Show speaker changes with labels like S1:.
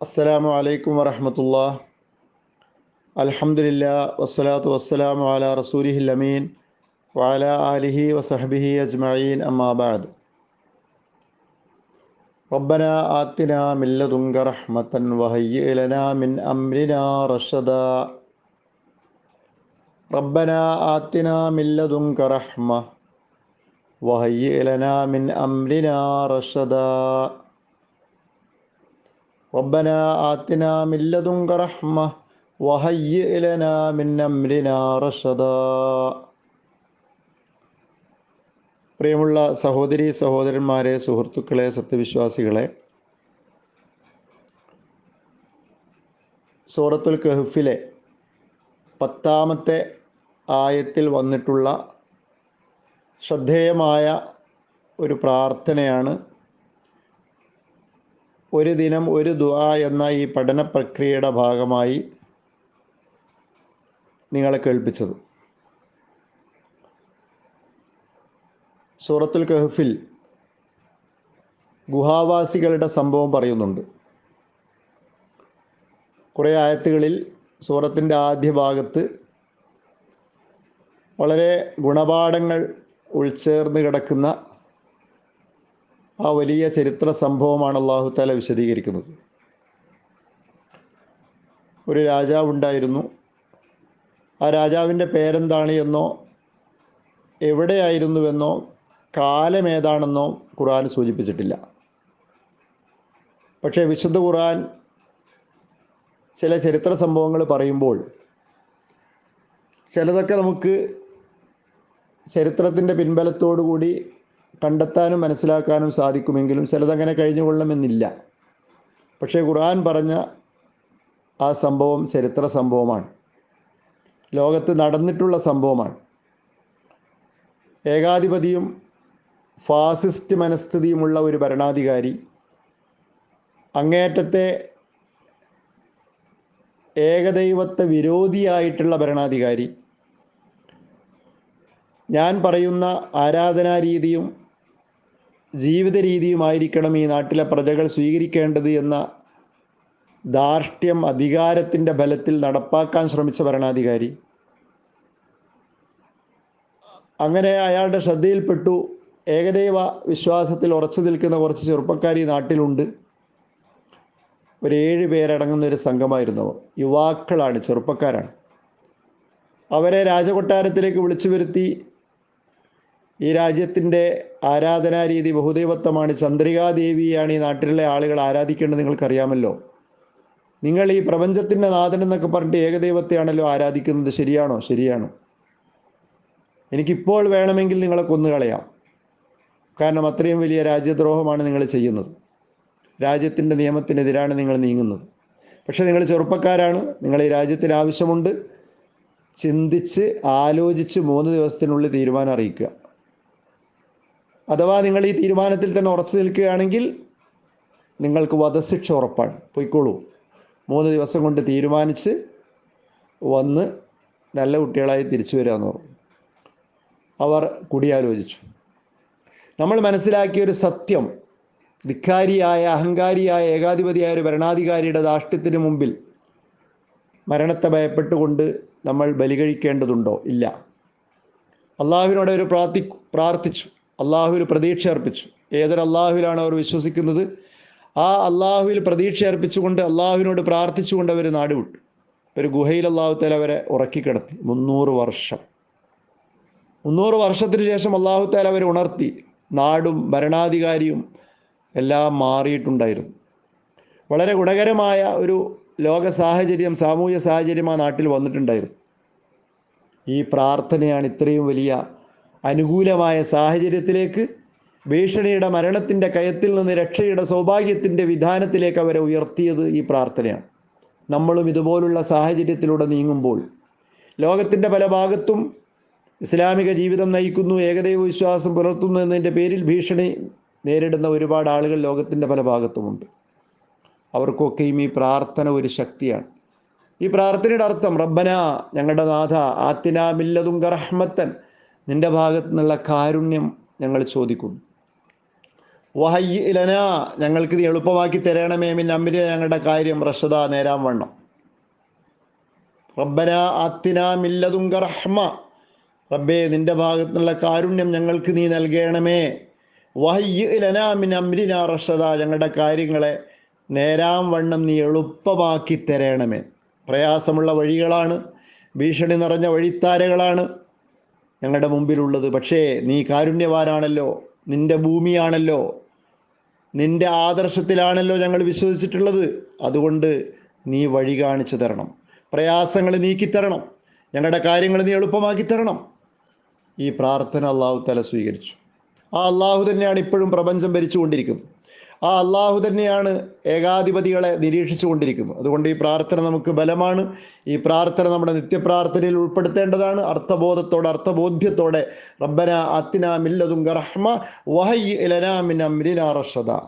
S1: അസ്സലാമു അലൈക്കും വറഹമത്തുള്ള അൽഹംദുലില്ലാ വസ്സലാത്തു വസ്സലാമു അലാ റസൂലിഹിൽ അമീൻ വഅല ആലിഹി വസഹബിഹി അജ്മഈൻ അമ്മാ ബഅദ് ربنا آتنا من لدنك رحمة وهيئ لنا من أمرنا رشدا ربنا آتنا من لدنك رحمة وهيئ لنا من أمرنا رشدا ربنا آتنا من لدنك رحمة وهيئ لنا من أمرنا رشدا പ്രിയമുള്ള സഹോദരി സഹോദരന്മാരെ സുഹൃത്തുക്കളെ സത്യവിശ്വാസികളെ സൂറത്തുൽ കഹഫിലെ പത്താമത്തെ ആയത്തിൽ വന്നിട്ടുള്ള ശ്രദ്ധേയമായ ഒരു പ്രാർത്ഥനയാണ് ഒരു ദിനം ഒരു ദുആ എന്ന ഈ പഠന പ്രക്രിയയുടെ ഭാഗമായി നിങ്ങളെ കേൾപ്പിച്ചത്. സൂറത്തുൽ കഹഫിൽ ഗുഹാവാസികളുടെ സംഭവം പറയുന്നുണ്ട്. കുറേ ആയത്തുകളിൽ സൂറത്തിന്റെ ആദ്യ ഭാഗത്ത് വളരെ ഗുണപാഠങ്ങൾ ഉൾച്ചേർന്ന് കിടക്കുന്ന ആ വലിയ ചരിത്ര സംഭവമാണ് അള്ളാഹു താല വിശദീകരിക്കുന്നത്. ഒരു രാജാവ് ഉണ്ടായിരുന്നു. ആ രാജാവിന്റെ പേരെന്താണ് എന്നോ എവിടെയായിരുന്നുവെന്നോ കാലമേതാണെന്നോ ഖുർആൻ സൂചിപ്പിച്ചിട്ടില്ല. പക്ഷേ വിശുദ്ധ ഖുർആൻ ചില ചരിത്ര സംഭവങ്ങൾ പറയുമ്പോൾ ചിലതൊക്കെ നമുക്ക് ചരിത്രത്തിന്റെ പിൻബലത്തോടു കൂടി കണ്ടെത്താനും മനസ്സിലാക്കാനും സാധിക്കുമെങ്കിലും ചിലതങ്ങനെ കഴിഞ്ഞുകൊള്ളണമെന്നില്ല. പക്ഷേ ഖുർആൻ പറഞ്ഞ ആ സംഭവം ചരിത്ര സംഭവമാണ്. ലോകത്ത് നടന്നിട്ടുള്ള സംഭവമാണ്. ഏകാധിപതിയും ഫാസിസ്റ്റ് മനസ്ഥിതിയുമുള്ള ഒരു ഭരണാധികാരി അങ്ങേറ്റത്തെ ഏകദൈവത്വ വിരോധിയായിട്ടുള്ള ഭരണാധികാരി ഞാൻ പറയുന്ന ആരാധനാ രീതിയും ജീവിത രീതിയുമായിരിക്കണം ഈ നാട്ടിലെ പ്രജകൾ സ്വീകരിക്കേണ്ടത് എന്ന ധാർഷ്ട്യം അധികാരത്തിന്റെ ബലത്തിൽ നടപ്പാക്കാൻ ശ്രമിച്ച ഭരണാധികാരി. അങ്ങനെ അയാളുടെ ശ്രദ്ധയിൽപ്പെട്ടു. ഏകദൈവ വിശ്വാസത്തിൽ ഉറച്ചു നിൽക്കുന്ന കുറച്ച് ചെറുപ്പക്കാർ ഈ നാട്ടിലുണ്ട്. ഒരു ഏഴ് പേരടങ്ങുന്ന ഒരു സംഘമായിരുന്നു അവർ യുവാക്കളാണ് ചെറുപ്പക്കാരാണ്. അവരെ രാജകൊട്ടാരത്തിലേക്ക് വിളിച്ചു വരുത്തി ഈ രാജ്യത്തിന്റെ ആരാധനാരീതി ബഹുദൈവത്വമാണ്. ചന്ദ്രികാദേവിയാണ് ഈ നാട്ടിലെ ആളുകൾ ആരാധിക്കേണ്ടത് നിങ്ങൾക്കറിയാമല്ലോ. നിങ്ങൾ ഈ പ്രപഞ്ചത്തിന്റെ നാഥൻ എന്നൊക്കെ പറഞ്ഞിട്ട് ഏകദൈവത്തെയാണല്ലോ ആരാധിക്കുന്നത്. ശരിയാണോ? ശരിയാണ്. എനിക്കിപ്പോൾ വേണമെങ്കിൽ നിങ്ങളെ കൊന്നുകളയാം. കാരണം അത്രയും വലിയ രാജ്യദ്രോഹമാണ് നിങ്ങൾ ചെയ്യുന്നത്. രാജ്യത്തിന്റെ നിയമത്തിനെതിരാണ് നിങ്ങൾ നീങ്ങുന്നത്. പക്ഷേ നിങ്ങൾ ചെറുപ്പക്കാരാണ്. നിങ്ങൾ ഈ രാജ്യത്തിന് ആവശ്യമുണ്ട്. ചിന്തിച്ച് ആലോചിച്ച് മൂന്ന് ദിവസത്തിനുള്ളിൽ തീരുമാനം അറിയിക്കുക. അഥവാ നിങ്ങൾ ഈ തീരുമാനത്തിൽ തന്നെ ഉറച്ചു നിൽക്കുകയാണെങ്കിൽ നിങ്ങൾക്ക് വധശിക്ഷ ഉറപ്പാണ്. പൊയ്ക്കോളൂ. മൂന്ന് ദിവസം കൊണ്ട് തീരുമാനിച്ച് വന്ന് നല്ല കുട്ടികളായി തിരിച്ചു വരാമെന്ന് പറഞ്ഞു. അവർ കൂടിയാലോചിച്ചു. നമ്മൾ മനസ്സിലാക്കിയ ഒരു സത്യം ധിക്കാരിയായ അഹങ്കാരിയായ ഏകാധിപതിയായ ഒരു ഭരണാധികാരിയുടെ ധാഷ്ട്യത്തിന് മുമ്പിൽ മരണത്തെ ഭയപ്പെട്ടുകൊണ്ട് നമ്മൾ ബലി കഴിക്കേണ്ടതുണ്ടോ ഇല്ല. അള്ളാഹുവിനോട് ഒരു പ്രാർത്ഥി പ്രാർത്ഥിച്ചു. അള്ളാഹുവിൽ പ്രതീക്ഷ അർപ്പിച്ചു. ഏതൊരു അള്ളാഹുവിലാണ് അവർ വിശ്വസിക്കുന്നത്? ആ അള്ളാഹുവിൽ പ്രതീക്ഷ അർപ്പിച്ചുകൊണ്ട് അള്ളാഹുവിനോട് പ്രാർത്ഥിച്ചുകൊണ്ട് അവർ നാടുവിട്ടു ഒരു ഗുഹയിൽ അള്ളാഹുത്തേൽ അവരെ ഉറക്കിക്കിടത്തി മുന്നൂറ് വർഷം. മുന്നൂറ് വർഷത്തിന് ശേഷം അള്ളാഹുത്തേൽ അവരെ ഉണർത്തി. നാടും ഭരണാധികാരിയും എല്ലാം മാറിയിട്ടുണ്ടായിരുന്നു. വളരെ ഗുണകരമായ ഒരു ലോക സാഹചര്യം സാമൂഹ്യ സാഹചര്യം ആ നാട്ടിൽ വന്നിട്ടുണ്ടായിരുന്നു. ഈ പ്രാർത്ഥനയാണ് ഇത്രയും വലിയ അനുകൂലമായ സാഹചര്യത്തിലേക്ക് ഭീഷണിയുടെ മരണത്തിന്റെ കയത്തിൽ നിന്ന് രക്ഷയുടെ സൗഭാഗ്യത്തിന്റെ വിധാനത്തിലേക്ക് അവരെ ഉയർത്തിയത് ഈ പ്രാർത്ഥനയാണ്. നമ്മളും ഇതുപോലുള്ള സാഹചര്യത്തിലൂടെ നീങ്ങുമ്പോൾ ലോകത്തിന്റെ പല ഭാഗത്തും ഇസ്ലാമിക ജീവിതം നയിക്കുന്നു ഏകദൈവ വിശ്വാസം പുലർത്തുന്നു എന്നതിന്റെ പേരിൽ ഭീഷണി നേരിടുന്ന ഒരുപാട് ആളുകൾ ലോകത്തിന്റെ പല ഭാഗത്തുമുണ്ട്. അവർക്കൊക്കെയും ഈ പ്രാർത്ഥന ഒരു ശക്തിയാണ്. ഈ പ്രാർത്ഥനയുടെ അർത്ഥം റബ്ബന ഞങ്ങളുടെ നാഥ ആത്തിനാമില്ലതും റഹ്മത്തൻ നിന്റെ ഭാഗത്തു നിന്നുള്ള കാരുണ്യം ഞങ്ങൾ ചോദിക്കുന്നു. വഹയ്യ ഇലന ഞങ്ങൾക്ക് ഇത് എളുപ്പമാക്കി തരണമേ മിൻ അമ്രിന ഞങ്ങളുടെ കാര്യം റഷദ നേരാൻ വണ്ണം. റബ്ബന അത്തിന മില്ലതുങ്ക റഹ്മ. റബ്ബേ നിന്റെ ഭാഗത്തു നിന്നുള്ള കാരുണ്യം ഞങ്ങൾക്ക് നീ നൽകണമേ. വഹയ്യ ഇലന മിൻ അമ്രിന റഷദ ഞങ്ങളുടെ കാര്യങ്ങളെ നേരാം വണ്ണം നീ എളുപ്പമാക്കി തരണമേ. പ്രയാസമുള്ള വഴികളാണ് ഭീഷണി നിറഞ്ഞ വഴിത്താരകളാണ് ഞങ്ങളുടെ മുമ്പിലുള്ളത്. പക്ഷേ നീ കാരുണ്യവാനാണല്ലോ. നിന്റെ ഭൂമിയാണല്ലോ. നിന്റെ ആദർശത്തിലാണല്ലോ ഞങ്ങൾ വിശ്വസിച്ചിട്ടുള്ളത്. അതുകൊണ്ട് നീ വഴി കാണിച്ചു തരണം. പ്രയാസങ്ങൾ നീക്കിത്തരണം. ഞങ്ങളുടെ കാര്യങ്ങൾ നീ എളുപ്പമാക്കി തരണം. ഈ പ്രാർത്ഥന അള്ളാഹു തല സ്വീകരിച്ചു. ആ അള്ളാഹു തന്നെയാണ് ഇപ്പോഴും പ്രപഞ്ചം ഭരിച്ചുകൊണ്ടിരിക്കുന്നത്. ആ അള്ളാഹു തന്നെയാണ് ഏകാധിപതികളെ നിരീക്ഷിച്ചു കൊണ്ടിരിക്കുന്നത് അതുകൊണ്ട് ഈ പ്രാർത്ഥന നമുക്ക് ബലമാണ്. ഈ പ്രാർത്ഥന നമ്മുടെ നിത്യപ്രാർത്ഥനയിൽ ഉൾപ്പെടുത്തേണ്ടതാണ്. അർത്ഥബോധത്തോടെ അർത്ഥബോധ്യത്തോടെ. റബ്ബന അത്തിന മില്ലതും റഹ്മ വഹയ് ഇലനാ മിൻ അംരിനാ റഷദ.